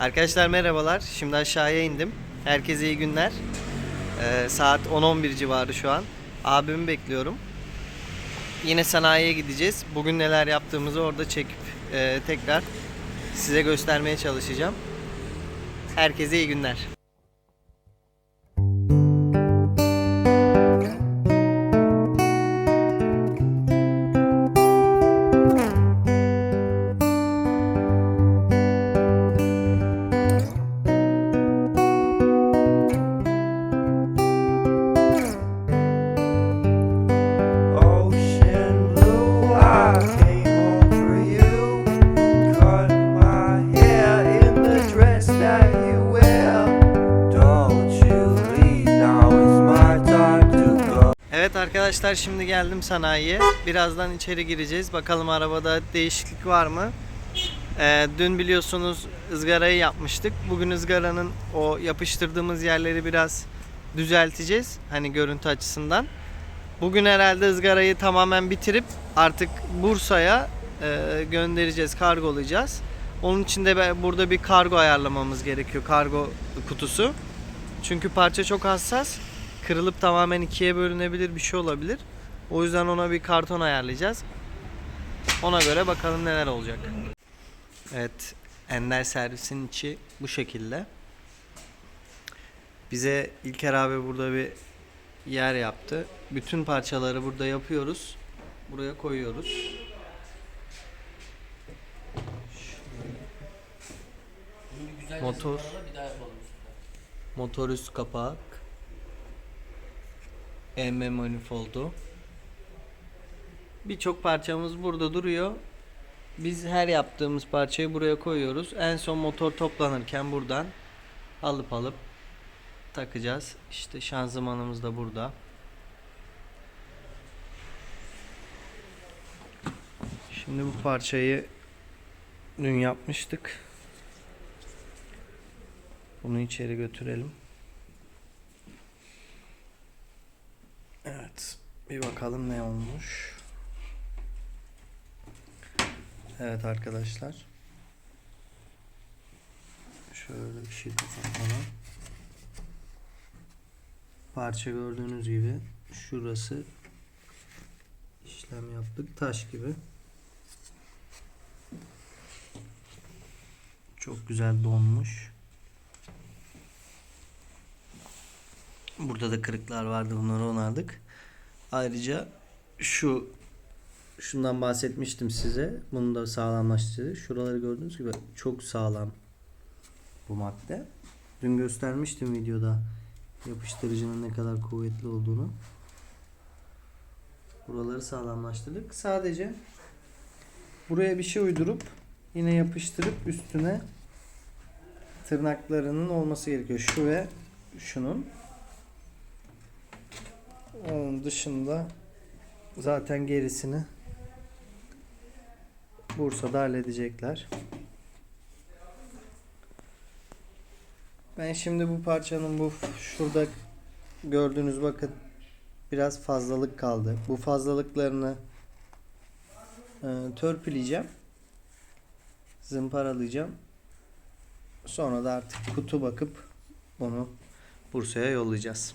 Arkadaşlar merhabalar. Şimdi aşağıya indim. Herkese iyi günler. Ee, saat 10-11 civarı şu an. Abimi bekliyorum. Yine sanayiye gideceğiz. Bugün neler yaptığımızı orada çekip e, tekrar size göstermeye çalışacağım. Herkese iyi günler. Arkadaşlar şimdi geldim sanayiye. Birazdan içeri gireceğiz. Bakalım arabada değişiklik var mı? Ee, dün biliyorsunuz ızgarayı yapmıştık. Bugün ızgaranın o yapıştırdığımız yerleri biraz düzelteceğiz. Hani görüntü açısından. Bugün herhalde ızgarayı tamamen bitirip artık Bursa'ya e, göndereceğiz, kargolayacağız. Onun için de burada bir kargo ayarlamamız gerekiyor. Kargo kutusu. Çünkü parça çok hassas. Kırılıp tamamen ikiye bölünebilir bir şey olabilir. O yüzden ona bir karton ayarlayacağız. Ona göre bakalım neler olacak. Evet, Ender servisin içi bu şekilde. Bize İlker abi burada bir yer yaptı. Bütün parçaları burada yapıyoruz. Buraya koyuyoruz. Motor. Motor üst kapak. EM manifoldu. Birçok parçamız burada duruyor. Biz her yaptığımız parçayı buraya koyuyoruz. En son motor toplanırken buradan alıp alıp takacağız. İşte şanzımanımız da burada. Şimdi bu parçayı dün yapmıştık. Bunu içeri götürelim. Evet. Bir bakalım ne olmuş. Evet arkadaşlar. Şöyle bir şey kapatmadan. Parça gördüğünüz gibi şurası işlem yaptık taş gibi. Çok güzel donmuş. Burada da kırıklar vardı bunları onardık. Ayrıca şu şundan bahsetmiştim size. Bunu da sağlamlaştırdı. Şuraları gördüğünüz gibi çok sağlam bu madde. Dün göstermiştim videoda yapıştırıcının ne kadar kuvvetli olduğunu. Buraları sağlamlaştırdık. Sadece buraya bir şey uydurup yine yapıştırıp üstüne tırnaklarının olması gerekiyor. Şu ve şunun. Onun dışında zaten gerisini Bursa'da halledecekler. Ben şimdi bu parçanın bu şurada gördüğünüz bakın biraz fazlalık kaldı. Bu fazlalıklarını e, törpüleyeceğim. Zımparalayacağım. Sonra da artık kutu bakıp onu Bursa'ya yollayacağız.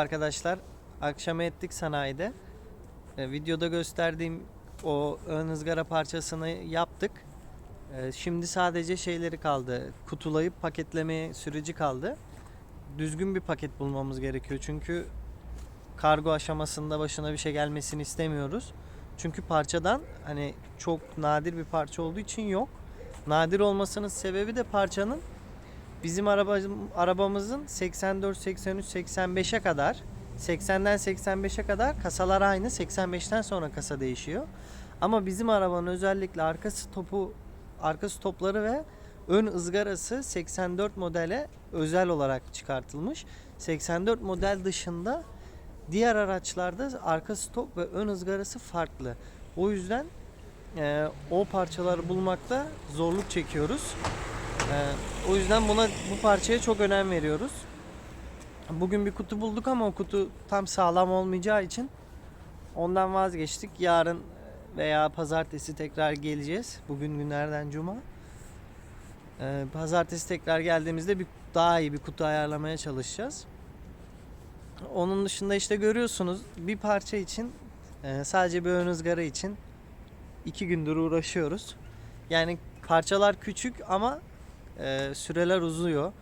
Arkadaşlar. Akşam ettik sanayide. E, videoda gösterdiğim o ön ızgara parçasını yaptık. E, şimdi sadece şeyleri kaldı. Kutulayıp paketleme süreci kaldı. Düzgün bir paket bulmamız gerekiyor. Çünkü kargo aşamasında başına bir şey gelmesini istemiyoruz. Çünkü parçadan hani çok nadir bir parça olduğu için yok. Nadir olmasının sebebi de parçanın bizim araba, arabamızın 84, 83, 85'e kadar 80'den 85'e kadar kasalar aynı. 85'ten sonra kasa değişiyor. Ama bizim arabanın özellikle arkası topu arkası topları ve ön ızgarası 84 modele özel olarak çıkartılmış. 84 model dışında diğer araçlarda arka stop ve ön ızgarası farklı. O yüzden e, o parçaları bulmakta zorluk çekiyoruz. E, o yüzden buna bu parçaya çok önem veriyoruz. Bugün bir kutu bulduk ama o kutu tam sağlam olmayacağı için ondan vazgeçtik. Yarın veya pazartesi tekrar geleceğiz. Bugün günlerden cuma. E, pazartesi tekrar geldiğimizde bir daha iyi bir kutu ayarlamaya çalışacağız. Onun dışında işte görüyorsunuz bir parça için e, sadece bir ön ızgara için iki gündür uğraşıyoruz. Yani parçalar küçük ama e, süreler uzuyor.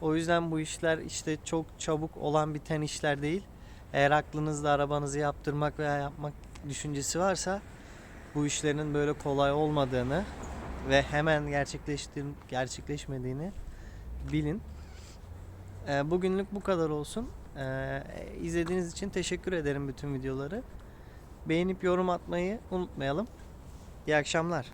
O yüzden bu işler işte çok çabuk olan biten işler değil. Eğer aklınızda arabanızı yaptırmak veya yapmak düşüncesi varsa bu işlerin böyle kolay olmadığını ve hemen gerçekleştir gerçekleşmediğini bilin. E, bugünlük bu kadar olsun. Ee, izlediğiniz için teşekkür ederim bütün videoları. Beğenip yorum atmayı unutmayalım. İyi akşamlar.